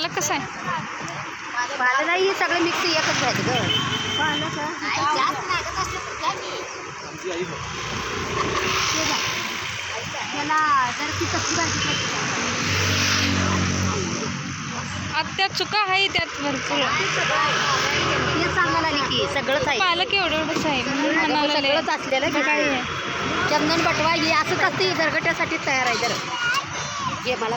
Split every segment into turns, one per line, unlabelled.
पालक कसा आहे?
पालं नाही हे सगळं मिक्स एकच घ्यायचं ग त्याला जर ती कसली भाजी खायची
आत्या चुका आहे त्यात भरपूर.
हे सांगायला आली की सगळंच आहे.
पालक एवढं एवढंच आहे म्हणून म्हणाले
सगळंच असलेलं
काय आहे?
चंदन बटवा हे असंच असते गरगट्यासाठी तयार आहे जर. हे मला.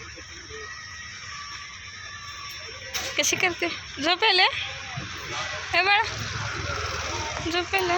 कशी करते? झोपेल हे? बाळा झोपेल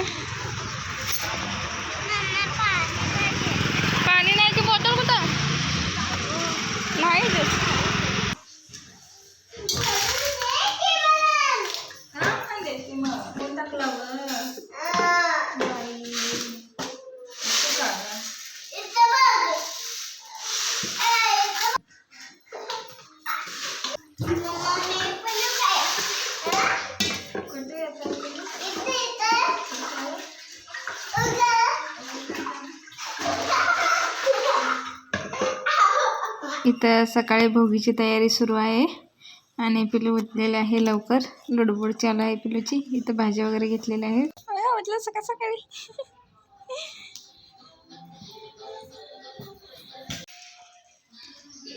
इथं सकाळी भोगीची तयारी सुरू आहे. आणि पिलू उठलेले आहे लवकर. लुडबुड चालू आहे पिलूची. इथं भाज्या वगैरे घेतलेल्या आहेत. म्हटलं सकाळ सकाळी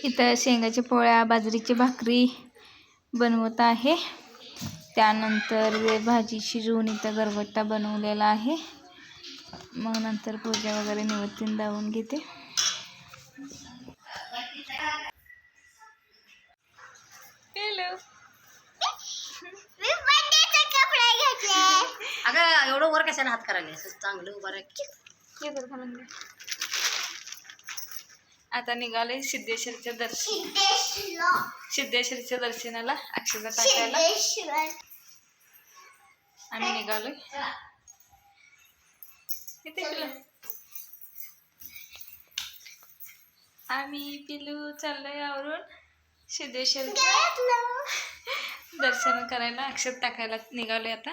इथं शेंगाच्या पोळ्या बाजरीची भाकरी बनवत आहे. त्यानंतर भाजी शिजवून इथं गरगट्टा बनवलेला आहे. मग नंतर पूजा वगैरे निवत्तीन दावून घेते.
अगं एवढं वर कशाने हात करायला असं चांगलं
दे. आता निघाले सिद्धेश्वरच्या दर्शन. सिद्धेश्वरच्या दर्शनाला अक्षता टाकायला. आम्ही निघालोय. इथे पिलू आम्ही पिलू चाललोय आवरून सिद्धेश्वरच्या दर्शन करायला. अक्षत टाकायला निघालोय आता.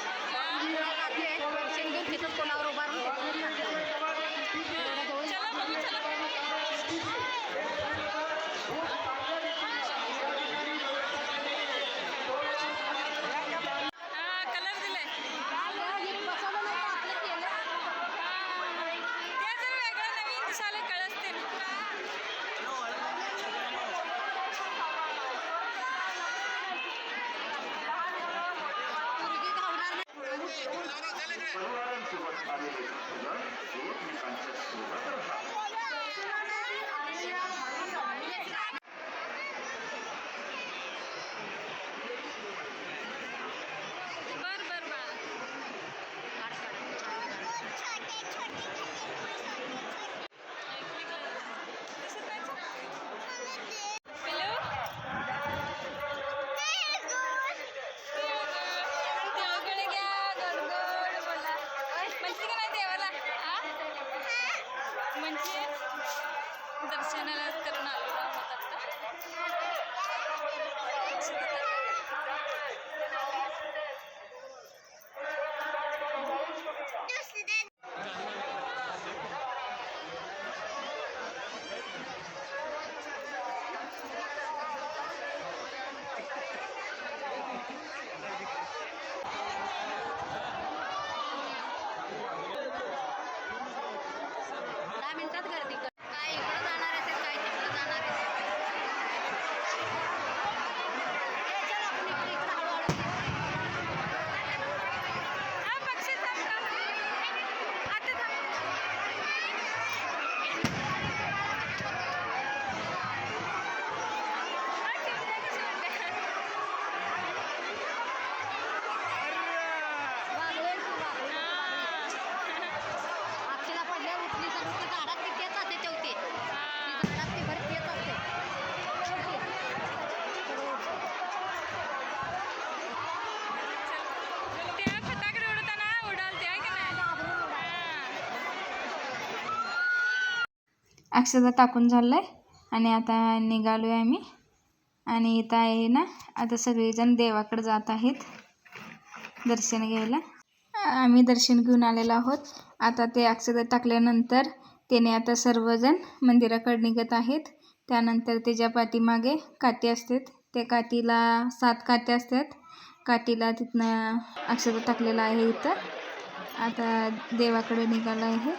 शेंगून तिथंच कोणावर उभारून
म्हणजे दर्शनाला करून आलो आहोत
आता
अक्षता टाकून झालं आहे आणि आता निघालो आहे आम्ही. आणि इथं आहे ना आता सगळेजण देवाकडे जात आहेत दर्शन घ्यायला. आम्ही दर्शन घेऊन आलेलो आहोत. आता ते अक्षता टाकल्यानंतर त्याने आता सर्वजण मंदिराकडे निघत आहेत. त्यानंतर त्याच्या पाठीमागे काठी असतात. त्या काठीला सात काठी असतात. काठीला तिथनं अक्षता टाकलेलं आहे इथं. आता देवाकडे निघालं आहे.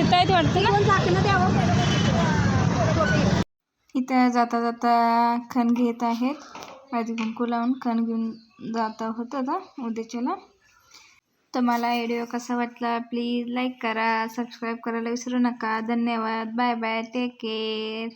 तिथं आहेत वाटतं ना? इथं जाता जाता खण घेत आहेत. हळदी कुंकू लावून खण घेऊन जाता आहोत आता उद्याच्याला. तर मला व्हिडिओ कसा वाटला प्लीज लाईक करा सबस्क्राईब करायला विसरू नका. धन्यवाद. Bye bye take care